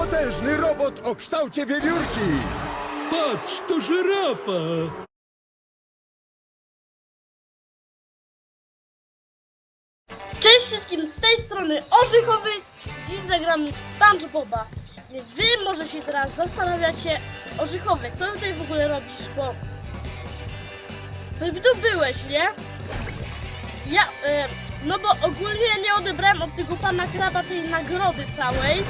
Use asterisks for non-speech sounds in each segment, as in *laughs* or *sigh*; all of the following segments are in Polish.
Potężny robot o kształcie wiewiórki! Patrz, to żyrafa! Cześć wszystkim, z tej strony Orzychowy. Dziś zagramy w SpongeBoba. I wy może się teraz zastanawiacie, Orzychowy, co tutaj w ogóle robisz, bo... Ty tu byłeś, nie? Ja, e, no bo ogólnie nie odebrałem od tego pana kraba tej nagrody całej,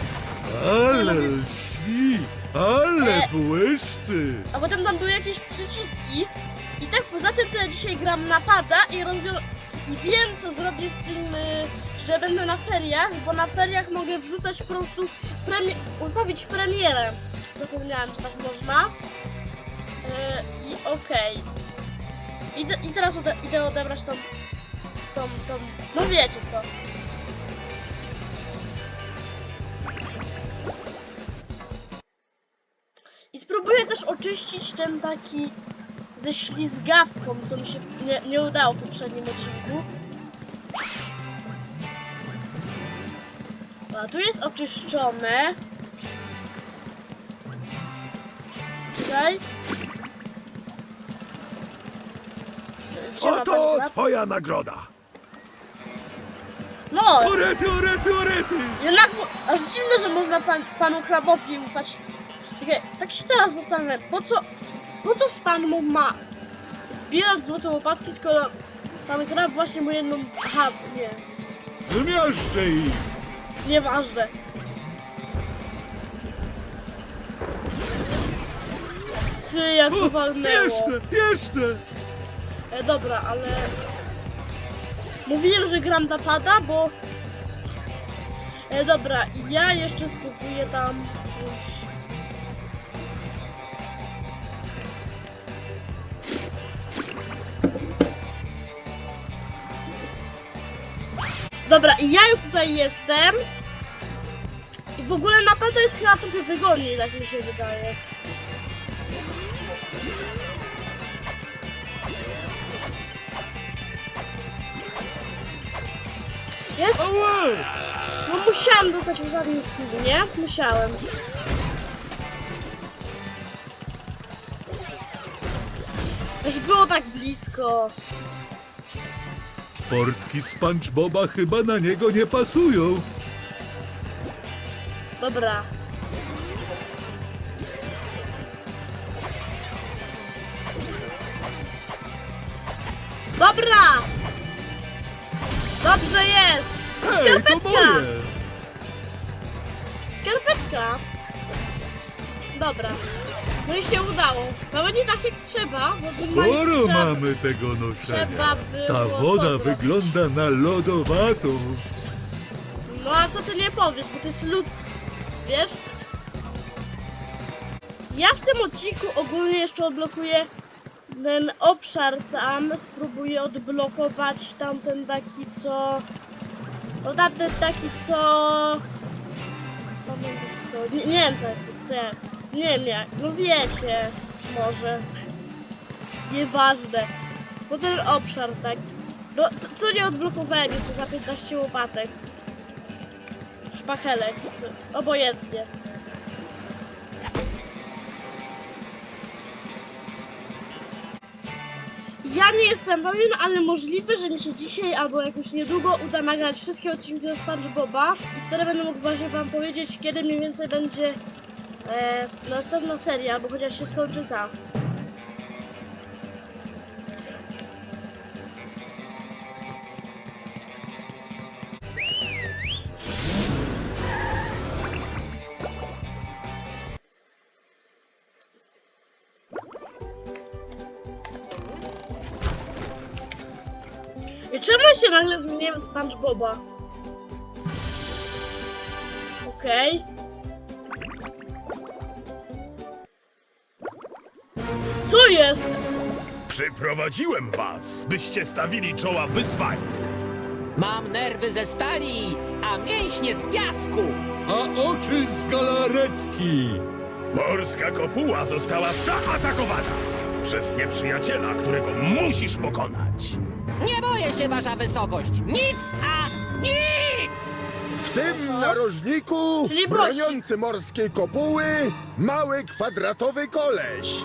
Ale lśni, ale E. błyszczy! a potem tam były jakieś przyciski. I tak poza tym to ja dzisiaj gram na pada i rozwią- i wiem co zrobię z tym, y, że będę na feriach, bo na feriach mogę wrzucać po prostu premi- ustawić premierę. Zapomniałem, że tak można. Y, I okej. Idę, I teraz ode- idę odebrać tą, tą, tą, no wiecie co. spróbuję też oczyścić ten taki ze ślizgawką, co mi się nie, nie udało w poprzednim odcinku. A tu jest oczyszczone. Tutaj. Oto twoja nagroda! No, Orety, orety, orety! jednak aż dziwne, że można pan, panu krabowi ufać. Czekaj, tak się teraz zastanawiam, po co, po co pan mu ma zbierać złote łopatki, skoro pan krab właśnie mu jedną... Aha, nie, Zmiażdżę ich! nieważne. Ty, jak to walnęło. jeszcze, jeszcze! E, dobra, ale... Mówiłem, że gram na pada, bo... E, dobra, ja jeszcze spróbuję tam... pójść. Dobra, i ja już tutaj jestem. I w ogóle na pada jest chyba trochę wygodniej, tak mi się wydaje. Jest! No musiałam dostać ostatniej chwili, nie? Musiałem. Już było tak blisko. Portki SpongeBoba chyba na niego nie pasują. Dobra. Dobra! Dobrze jest! Hej, to Skarpetka! moje! Skarpetka! Dobra. No i się udało. Nawet nie tak jak trzeba, bo Sporo trzeba- mamy tego noszenia. Trzeba było Ta woda wygląda na lodowatą. No a co ty nie powiesz, bo to jest lód, wiesz? Ja w tym odcinku ogólnie jeszcze odblokuję ten obszar tam, spróbuję odblokować tamten taki co... No tamten taki co... Tamten taki co... Nie, nie wiem co, co, co ja- Nie wiem jak, no wiecie, może. Nieważne. Bo ten obszar taki... No, co, co nie odblokowałem jeszcze za 15 łopatek? szpachelek, obojętnie. Ja nie jestem pewien, ale możliwe, że mi się dzisiaj albo jakoś niedługo uda nagrać wszystkie odcinki ze SpongeBoba i wtedy będę mógł właśnie wam powiedzieć, kiedy mniej więcej będzie e, następna seria, albo chociaż się skończy ta. I czemu się nagle zmieniłem w SpongeBoba? Okej. Co jest? Przyprowadziłem was, byście stawili czoła wyzwaniu. Mam nerwy ze stali, a mięśnie z piasku. A oczy z galaretki. Morska kopuła została zaatakowana przez nieprzyjaciela, którego musisz pokonać. Nie boję się, wasza wysokość. Nic, a nic! W tym narożniku, Czyli broniący morskiej kopuły, mały kwadratowy koleś.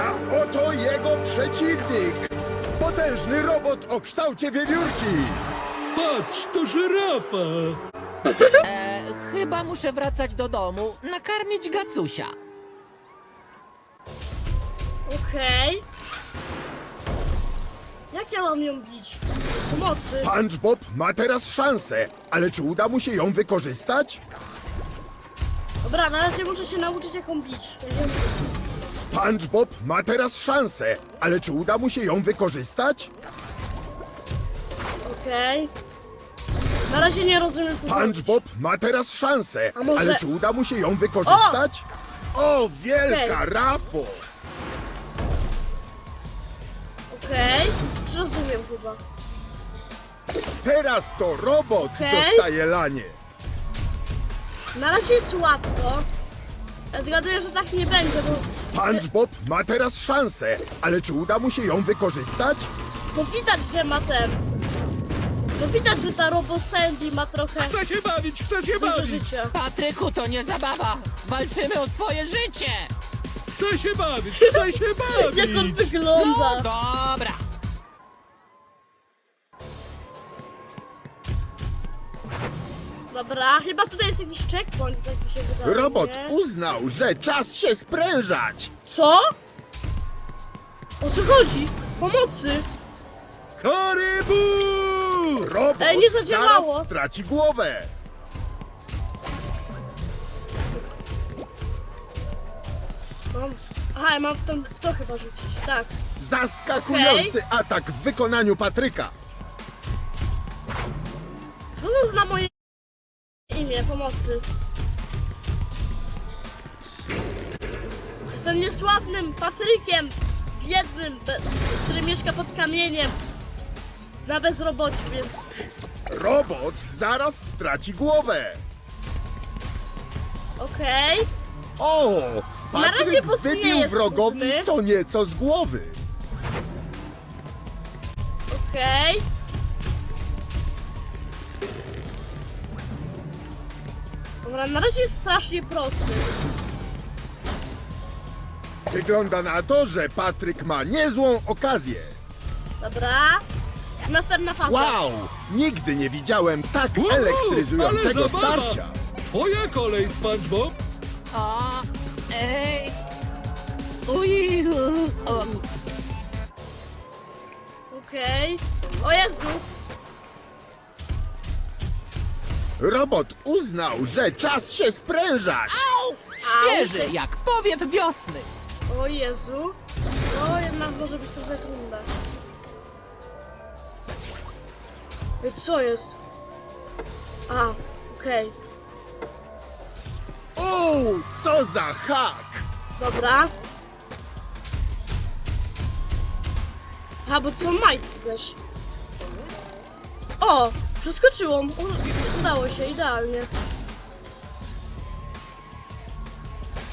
A oto jego przeciwnik. Potężny robot o kształcie wiewiórki. Patrz, to żyrafa. E, chyba muszę wracać do domu, nakarmić Gacusia. Okej. Jak ja mam ją bić? Pomocy. SpongeBob ma teraz szansę, ale czy uda mu się ją wykorzystać? Dobra, na razie muszę się nauczyć jak ją bić. Będziemy- SpongeBob ma teraz szansę, ale czy uda mu się ją wykorzystać? Okej. Na razie nie rozumiem co zrobić. SpongeBob ma teraz szansę, A może- ale czy uda mu się ją wykorzystać? O, wielka Okej. rafo! Okej. Zrozumiem chyba. Teraz to robot Okej. dostaje lanie. Na razie jest łatwo. Ja zgaduję, że tak nie będzie, bo... SpongeBob ma teraz szansę, ale czy uda mu się ją wykorzystać? Bo widać, że ma ten... Bo widać, że ta Robo Sandy ma trochę Chce się bawić, chce się dużo bawić. życia. Patryku, to nie zabawa! Walczymy o swoje życie! Chce się bawić, chce się *laughs* Jak on bawić. wygląda! No dobra! Dobra, chyba tutaj jest jakiś checkpoint, tak mi się wydaje. Robot nie? uznał, że czas się sprężać. Co? O co chodzi? Pomocy! Korybu! Robot Ej, nie zadziałało. zaraz straci głowę. Mam... Aha, ja mam w, tą, w to chyba rzucić, tak. Zaskakujący atak w wykonaniu Patryka. Co to zna moje imię pomocy? Jestem niesławnym Patrykiem, biednym, który mieszka pod kamieniem. Na bezrobociu, więc... Robot zaraz straci głowę. Okej. O! Na razie Patryk wybił jest wrogowi co nieco z głowy. Okej. Dobra, na razie jest strasznie prosty. Wygląda na to, że Patryk ma niezłą okazję. Dobra. Następna faza. Wow! Nigdy nie widziałem tak Uhu, elektryzującego zabawa. starcia. Twoja kolej, SpongeBob. O, ej... Uj, u, o, Okej. O Jezu. Robot uznał, że czas się sprężać. au! Świeży jak powiew wiosny! O Jezu. O, jednak może być trochę trudne. Ej, co jest? A, okej. O, co za hak! Dobra. A, bo to są majtki też. O! Przeskoczyłam. U- Udało się, idealnie.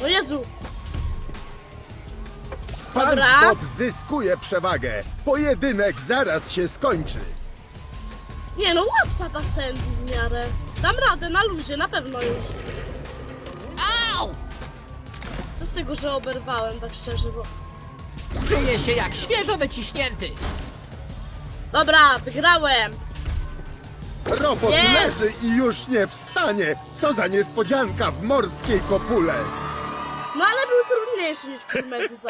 O Jezu! SpongeBob zyskuje przewagę. Pojedynek zaraz się skończy. Nie no, łatwa ta Sandy w miarę. Dam radę, na luzie, na pewno już. Au! Co z tego, że oberwałem, tak szczerze, bo... Czuję się jak świeżo wyciśnięty! Dobra, wygrałem! Robot Jest! leży i już nie wstanie. Co za niespodzianka w morskiej kopule. No ale był trudniejszy niż Meduza.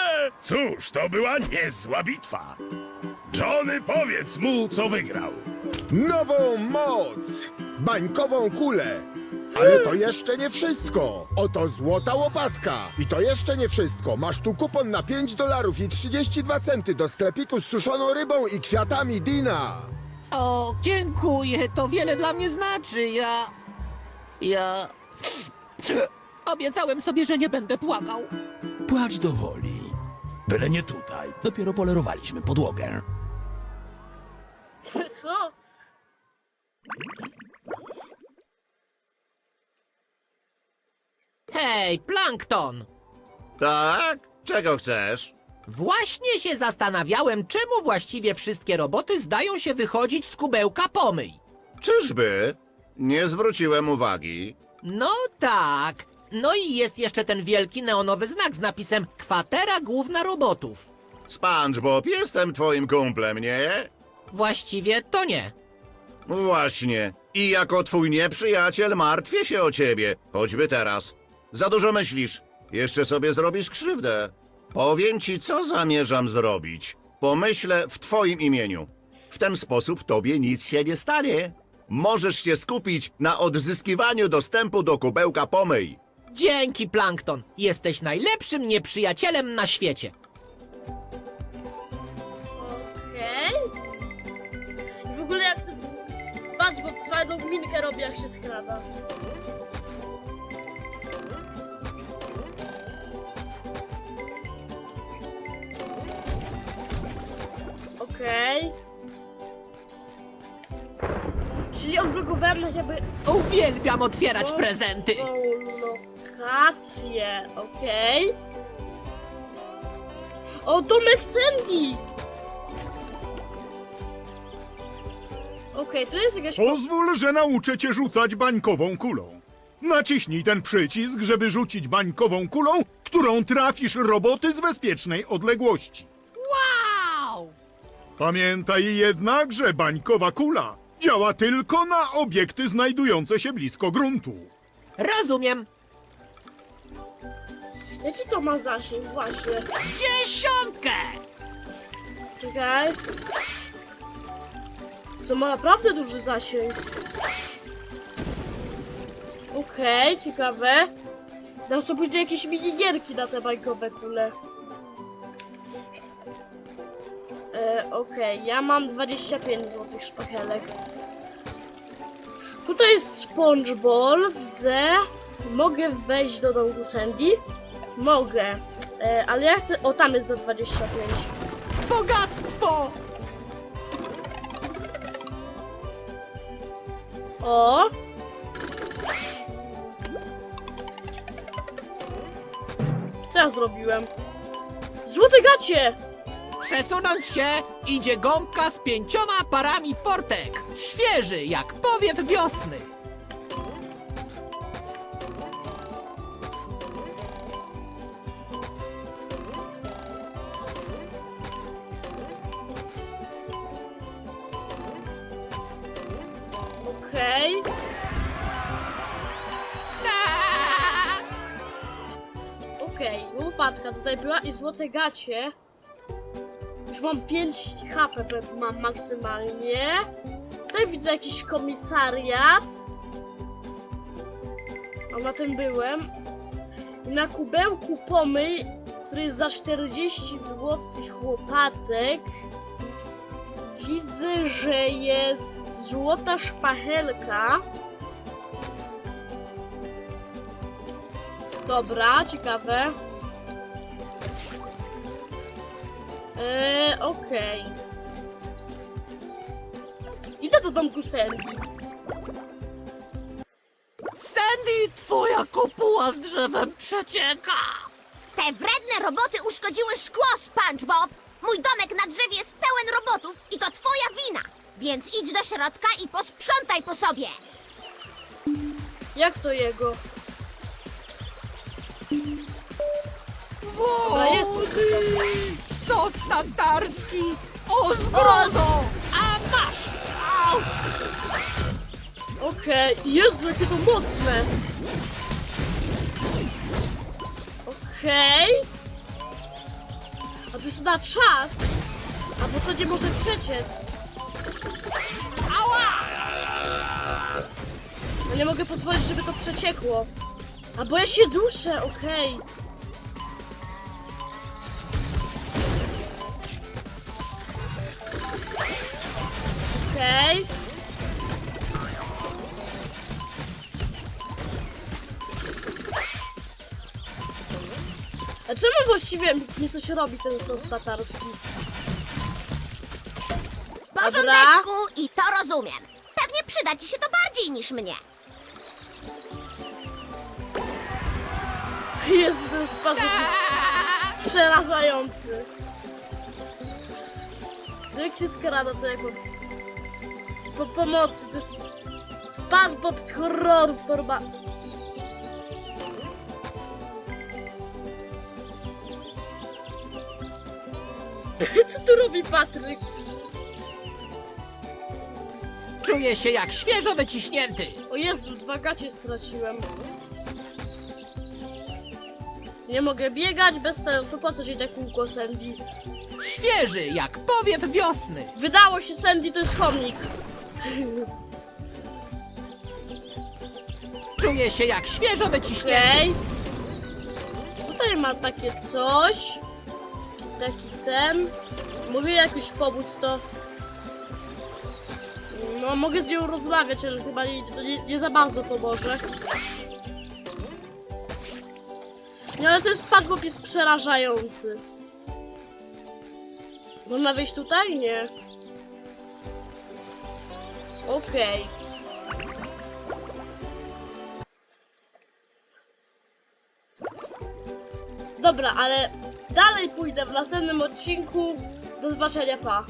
*laughs* Cóż, to była niezła bitwa. Johnny, powiedz mu, co wygrał. Nową moc! Bańkową kulę! Ale to jeszcze nie wszystko! Oto złota łopatka! I to jeszcze nie wszystko! Masz tu kupon na 5 dolarów i 32 centy do sklepiku z suszoną rybą i kwiatami Dina! O, dziękuję, to wiele dla mnie znaczy. Ja. Ja. Obiecałem sobie, że nie będę płakał. Płacz do woli. Byle nie tutaj. Dopiero polerowaliśmy podłogę. Co? Hej, plankton! Tak? Czego chcesz? Właśnie się zastanawiałem, czemu właściwie wszystkie roboty zdają się wychodzić z kubełka pomyj. Czyżby? Nie zwróciłem uwagi. No tak. No i jest jeszcze ten wielki neonowy znak z napisem Kwatera Główna Robotów. SpongeBob, jestem twoim kumplem, nie? Właściwie to nie. Właśnie. I jako twój nieprzyjaciel martwię się o ciebie, choćby teraz. Za dużo myślisz. Jeszcze sobie zrobisz krzywdę. Powiem ci, co zamierzam zrobić. Pomyślę w twoim imieniu. W ten sposób tobie nic się nie stanie. Możesz się skupić na odzyskiwaniu dostępu do kubełka pomyj. Dzięki, Plankton. Jesteś najlepszym nieprzyjacielem na świecie. Okej. I w ogóle jak ty spać, bo fajną minkę robi jak się skrada. Jakby Uwielbiam otwierać prezenty. Tą lokację, okej. O, domek Sandy! Okej, to jest jakaś... Pozwól, że nauczę cię rzucać bańkową kulą. Naciśnij ten przycisk, żeby rzucić bańkową kulą, którą trafisz roboty z bezpiecznej odległości. Wow! Pamiętaj jednak, że bańkowa kula działa tylko na obiekty znajdujące się blisko gruntu. Rozumiem. Jaki to ma zasięg? Właśnie. Dziesiątkę! Czekaj. To ma naprawdę duży zasięg. Okej, ciekawe. Dam sobie później jakieś minigierki na te bajkowe kule. Okej, ja mam 25 złotych szpachelek. Tutaj jest SpongeBob, widzę. Mogę wejść do domku Sandy? Mogę. E, ale ja chcę... O, tam jest za 25. Bogactwo! O! Co ja zrobiłem? Złote gacie! Przesunąć się idzie gąbka z pięcioma parami portek. Świeży jak powiew wiosny. Okej. Aaaa! Okej, łopatka tutaj była i złote gacie. Już mam 5 HP mam maksymalnie. Tutaj widzę jakiś komisariat. A na tym byłem. I na kubełku pomyj, który jest za 40 złotych łopatek. Widzę, że jest złota szpachelka. Dobra, ciekawe. Eee, okej. Idę do domku Sandy. Sandy, twoja kopuła z drzewem przecieka. Te wredne roboty uszkodziły szkło, SpongeBob! Mój domek na drzewie jest pełen robotów i to twoja wina! Więc idź do środka i posprzątaj po sobie! Jak to jego? Wody! Sos tatarski! O zgrozo! A masz! Okej, Jezu, jakie to mocne! Okej. A to jest na czas. A bo to nie może przeciec. Ała! Ja nie mogę pozwolić, żeby to przeciekło. A bo ja się duszę, okej. Okej. A czemu właściwie mi coś robi ten sos tatarski? Porządeczku i to rozumiem. Pewnie przyda ci się to bardziej niż mnie. Jest ten spadek. Przerażający. Jak się skrada to jako... Po pomocy, to jest... SpongeBob z horrorów torba... *laughs* Co tu robi Patryk? Czuję się jak świeżo wyciśnięty. O Jezu, dwa gacie straciłem. Nie mogę biegać bez sensu, po co ci te kółko Sandy? Świeży jak powiew wiosny. Wydało się Sandy to jest chomik. Czuję się jak świeżo wyciśnięty. Okej. Tutaj ma takie coś. Taki, taki ten. Mówię jakoś pomóc to. No mogę z nią rozmawiać, ale chyba nie, nie, nie za bardzo pomoże. Nie, ale ten SpongeBob jest przerażający. Można wejść tutaj? Nie. Okej. Dobra, ale dalej pójdę w następnym odcinku. Do zobaczenia, pa.